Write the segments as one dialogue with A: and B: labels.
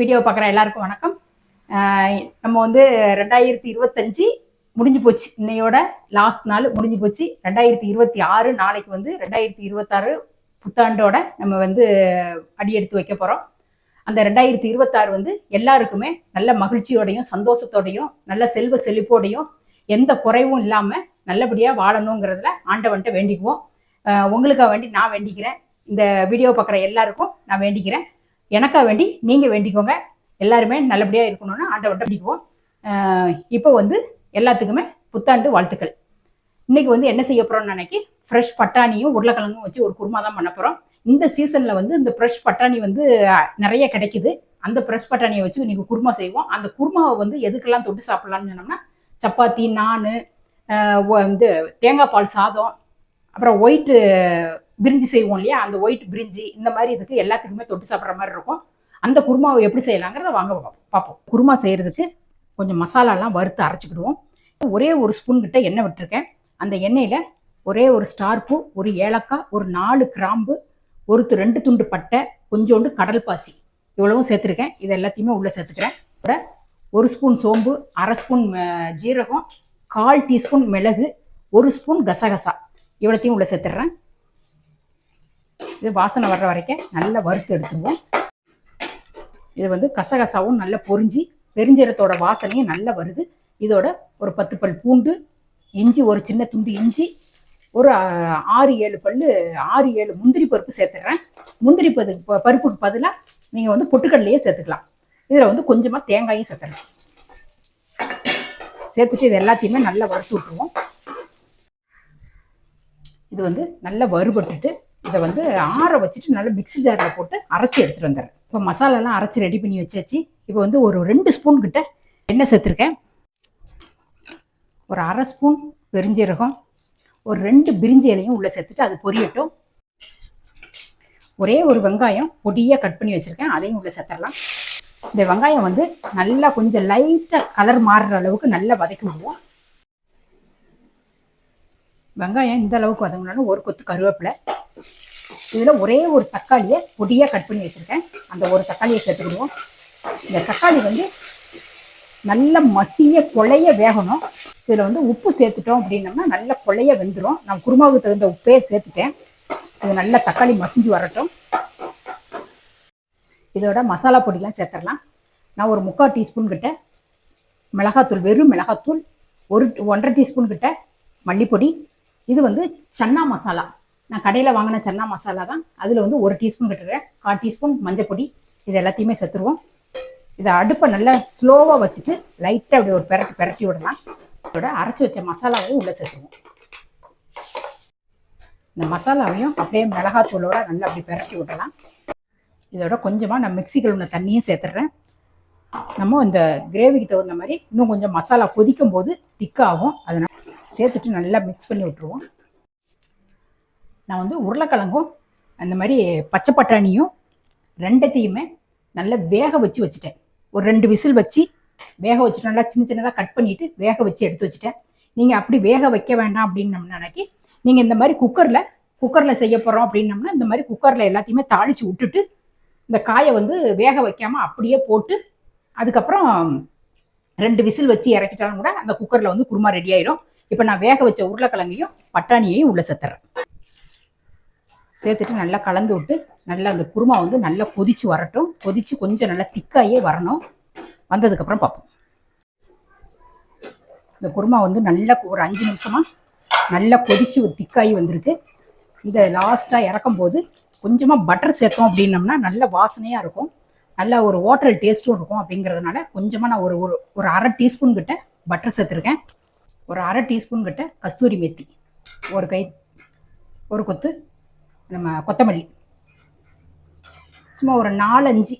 A: Video பார்க்குற எல்லாருக்கும் வணக்கம். நம்ம வந்து ரெண்டாயிரத்தி இருபத்தஞ்சு முடிஞ்சு போச்சு. இன்னையோட லாஸ்ட் நாள் முடிஞ்சு போச்சு. ரெண்டாயிரத்தி இருபத்தி ஆறு நாளைக்கு வந்து ரெண்டாயிரத்தி இருபத்தாறு புத்தாண்டோட நம்ம வந்து அடி எடுத்து வைக்க போகிறோம் அந்த ரெண்டாயிரத்தி இருபத்தாறு வந்து எல்லாருக்குமே நல்ல மகிழ்ச்சியோடையும் சந்தோஷத்தோடையும் நல்ல செல்வ செழிப்போடையும் எந்த குறைவும் இல்லாமல் நல்லபடியாக வாழணுங்கிறதுல ஆண்டவன்ட்ட வேண்டிக்குவோம். உங்களுக்காக வேண்டி நான் வேண்டிக்கிறேன். இந்த வீடியோ பார்க்குற எல்லாருக்கும் நான் வேண்டிக்கிறேன். எனக்காக வேண்டி நீங்கள் வேண்டிக்கோங்க. எல்லாருமே நல்லபடியாக இருக்கணும்னு ஆண்டவன்ட்ட வேண்டிக்குவோம். இப்போ வந்து எல்லாத்துக்குமே புத்தாண்டு வாழ்த்துக்கள். இன்றைக்கி வந்து என்ன செய்ய போகிறோம்னு நினைக்கி ஃப்ரெஷ் பட்டாணியும் உருளைக்கிழங்கும் வச்சு ஒரு குருமா தான் பண்ண போகிறோம் இந்த சீசனில் வந்து இந்த ஃப்ரெஷ் பட்டாணி வந்து நிறைய கிடைக்குது. அந்த ஃப்ரெஷ் பட்டாணியை வச்சு நீங்கள் குருமா செய்வோம். அந்த குருமாவை வந்து எதுக்கெல்லாம் தொட்டு சாப்பிட்லான்னு சொன்னோம்னா சப்பாத்தி நான் வந்து தேங்காய் பால் சாதம் அப்புறம் ஒயிட்டு பிரிஞ்சி செய்வோம் இல்லையா? அந்த ஒயிட் பிரிஞ்சி இந்த மாதிரி இதுக்கு எல்லாத்துக்குமே தொட்டு சாப்பிட்ற மாதிரி இருக்கும். அந்த குருமாவை எப்படி செய்யலாங்கிறத வாங்க பார்ப்போம் குருமா செய்கிறதுக்கு கொஞ்சம் மசாலாலாம் வறுத்து அரைச்சிக்கிடுவோம். ஒரே ஒரு ஸ்பூன் கிட்ட எண்ணெய் விட்டுருக்கேன். அந்த எண்ணெயில் ஒரே ஒரு ஸ்டார் பூ ஒரு ஏலக்காய் ஒரு நாலு கிராம்பு ஒருத்து ரெண்டு துண்டு பட்டை கொஞ்சோண்டு கடல் பாசி. இவ்வளவும் சேர்த்துருக்கேன். இது எல்லாத்தையுமே உள்ளே சேர்த்துக்கிறேன். கூட ஒரு ஸ்பூன் சோம்பு அரை ஸ்பூன் ஜீரகம் கால் டீஸ்பூன் மிளகு ஒரு ஸ்பூன் கசகசா. இவ்வளோத்தையும் உள்ளே சேர்த்துடுறேன். இது வாசனை வர்ற வரைக்கும் நல்லா வறுத்து எடுத்துருவோம். இது வந்து கசகசாவும் நல்லா பொரிஞ்சு பெருஞ்சீரத்தோட வாசனையும் நல்லா வருது. இதோட ஒரு பத்து பல் பூண்டு இஞ்சி ஒரு சின்ன துண்டு இஞ்சி ஒரு ஆறு ஏழு பல் ஆறு ஏழு முந்திரி பருப்பு சேர்த்துடுறேன் முந்திரி பது பருப்புக்கு பதிலாக நீங்கள் வந்து பொட்டுக்கடலையே சேர்த்துக்கலாம். இதில் வந்து கொஞ்சமாக தேங்காயும் சேர்த்துடலாம் சேர்த்துட்டு இது எல்லாத்தையுமே நல்லா வறுத்து விட்டுருவோம். இது வந்து நல்லா வறுபட்டுட்டு இதை வந்து ஆற வச்சுட்டு நல்லா மிக்ஸி ஜாரில் போட்டு அரைச்சி எடுத்துகிட்டு வந்துடுறேன். இப்போ மசாலாலாம் அரைச்சி ரெடி பண்ணி வச்சாச்சு. இப்போ வந்து ஒரு ரெண்டு ஸ்பூன் கிட்ட எண்ணெய் சேர்த்துருக்கேன். ஒரு அரை ஸ்பூன் பெருஞ்சீரகம் ஒரு ரெண்டு பிரிஞ்சி இலையும் உள்ளே சேர்த்துட்டு அது பொரியட்டும். ஒரே ஒரு வெங்காயம் பொடியாக கட் பண்ணி வச்சுருக்கேன். அதையும் உள்ளே சேர்த்துடலாம். இந்த வெங்காயம் வந்து நல்லா கொஞ்சம் லைட்டாக கலர் மாறுற அளவுக்கு நல்லா வதக்கி விடுவோம். வெங்காயம் இந்த அளவுக்கு வதங்கினாலும் ஒரு கொத்து கருவேப்பிலை இதில் ஒரே ஒரு தக்காளியை பொடியாக கட் பண்ணி வச்சுருக்கேன். அந்த ஒரு தக்காளியை சேர்த்துக்கிடுவோம். இந்த தக்காளி வந்து நல்ல மசிய கொலைய வேகணும். இதில் வந்து உப்பு சேர்த்துட்டோம் அப்படின்னம்னா நல்ல கொலைய வெந்துடும் நான் குருமாவுக்கு தகுந்த உப்பே சேர்த்துட்டேன். இது நல்ல தக்காளி மசிஞ்சு வரட்டும். இதோட மசாலா பொடிலாம் சேர்த்துடலாம். நான் ஒரு முக்கால் டீஸ்பூன் கிட்ட மிளகாத்தூள் வெறும் மிளகாத்தூள் ஒரு ஒன்றரை டீஸ்பூன் கிட்ட மல்லிப்பொடி. இது வந்து சன்னா மசாலா. நான் கடையில் வாங்கின சன்னா மசாலா தான். அதில் வந்து ஒரு டீஸ்பூன் கட்டுறேன் கால் டீஸ்பூன் மஞ்சப்பொடி இது எல்லாத்தையுமே செத்துருவோம் இதை அடுப்பை நல்லா ஸ்லோவாக வச்சுட்டு லைட்டாக அப்படி ஒரு பெரட்டி பெரட்டி விடலாம். இதோட அரைச்சி வச்ச மசாலாவையும் உள்ளே சேர்த்துருவோம். இந்த மசாலாவையும் அப்படியே மிளகாத்தூளோட நல்லா அப்படி பெரட்டி விடலாம். இதோட கொஞ்சமாக நான் மிக்ஸி கழுவுன தண்ணியும் சேர்த்துட்றேன் நம்ம இந்த கிரேவிக்கு தகுந்த மாதிரி இன்னும் கொஞ்சம் மசாலா கொதிக்கும் போது திக்காகும் அதனால் சேர்த்துட்டு நல்லா மிக்ஸ் பண்ணி விட்டுருவோம். நான் வந்து உருளைக்கிழங்கும் அந்த மாதிரி பச்சை பட்டாணியும் ரெண்டத்தையுமே நல்லா வேக வச்சு வச்சுட்டேன். ஒரு ரெண்டு விசில் வச்சு வேக வச்சுட்டு நல்லா சின்ன சின்னதாக கட் பண்ணிவிட்டு வேக வச்சு எடுத்து வச்சுட்டேன். நீங்கள் அப்படி வேக வைக்க வேண்டாம் அப்படின்னு நம்ம நினைக்கி நீங்கள் இந்த மாதிரி குக்கரில் குக்கரில் செய்ய போகிறோம் அப்படின்னம்னா இந்த மாதிரி குக்கரில் எல்லாத்தையுமே தாளித்து விட்டுட்டு இந்த காயை வந்து வேக வைக்காமல் அப்படியே போட்டு அதுக்கப்புறம் ரெண்டு விசில் வச்சு இறக்கிட்டாலும் கூட அந்த குக்கரில் வந்து குருமா ரெடி ஆகிடும் இப்போ நான் வேக வச்ச உருளைக்கிழங்கையும் பட்டாணியையும் உள்ளே செத்துறேன் சேர்த்துட்டு நல்லா கலந்து விட்டு நல்லா அந்த குருமா வந்து நல்லா கொதிச்சு வரட்டும். கொதிச்சு கொஞ்சம் நல்லா திக்காயே வரணும். வந்ததுக்கப்புறம் பார்ப்போம். இந்த குருமா வந்து நல்லா ஒரு அஞ்சு நிமிஷமாக நல்லா கொதிச்சு ஒரு திக்காயி வந்திருக்கு. இந்த லாஸ்ட்டாக இறக்கும் போது கொஞ்சமாக பட்டர் சேர்த்தோம் அப்படின்னம்னா நல்ல வாசனையாக இருக்கும். நல்ல ஒரு ஹோட்டல் டேஸ்ட்டும் இருக்கும் அப்படிங்கிறதுனால கொஞ்சமாக நான் ஒரு ஒரு ஒரு அரை டீஸ்பூன் கிட்ட பட்டர் சேர்த்துருக்கேன். ஒரு அரை டீஸ்பூன் கிட்ட கஸ்தூரி மெத்தி. ஒரு கை ஒரு கொத்து நம்ம கொத்தமல்லி. சும்மா ஒரு நாலஞ்சு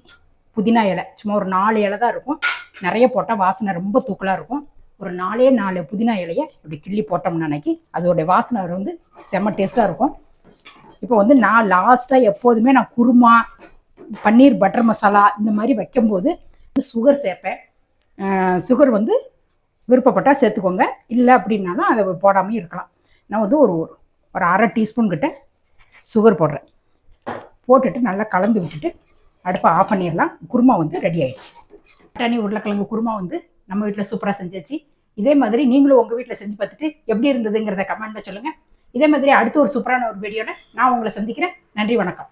A: புதினா இலை. சும்மா ஒரு நாலு இலை தான் இருக்கும். நிறைய போட்டால் வாசனை ரொம்ப தூக்கலாக இருக்கும். ஒரு நாலே நாலு புதினா இலையை இப்படி கிள்ளி போட்டோம்னு அன்னைக்கு அதோடைய வாசனை வந்து செம்ம டேஸ்ட்டாக இருக்கும். இப்போ வந்து நான் லாஸ்ட்டாக எப்போதுமே நான் குருமா பன்னீர் பட்டர் மசாலா இந்த மாதிரி வைக்கும்போது சுகர் சேர்ப்பேன். சுகர் வந்து விருப்பப்பட்டால் சேர்த்துக்கோங்க. இல்லை அப்படின்னாலும் அதை போடாமல் இருக்கலாம். நான் வந்து ஒரு ஒரு அரை டீஸ்பூன் கிட்ட சுகர் போடுறேன் போட்டுட்டு நல்லா கலந்து விட்டுட்டு அடுப்பை ஆஃப் பண்ணிடலாம். குருமா வந்து ரெடி ஆயிடுச்சு. பட்டாணி உருளைக்கிழங்கு குருமா வந்து நம்ம வீட்டில் சூப்பராக செஞ்சாச்சு. இதே மாதிரி நீங்களும் உங்கள் வீட்டில் செஞ்சு பார்த்துட்டு எப்படி இருந்ததுங்கிறத கமெண்ட்டில் சொல்லுங்கள் இதே மாதிரி அடுத்த ஒரு சூப்பரான ஒரு வீடியோவில் நான் உங்களை சந்திக்கிறேன். நன்றி வணக்கம்.